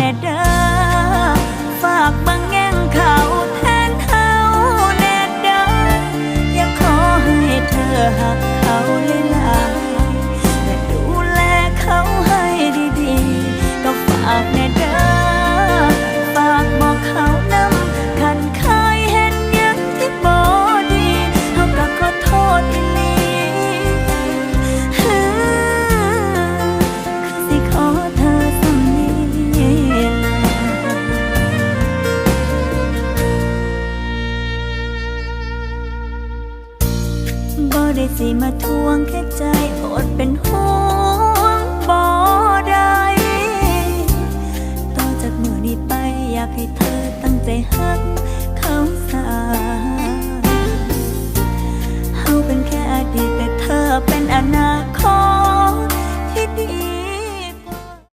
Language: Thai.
แน่เด้อฝากบังแง่งเขาแทนเขาแน่เด้ออยากขอให้เธอหักเขาเลยลาและดูแลเขาให้ดีๆ ก็ฝากแน่เด้อฝากบอกเขา บ่ได้สิมาทวงแค่ใจอดเป็นห่วงบ่ได้ต่อจากมือนี้ไปอยากให้เธอตั้งใจฮักเขา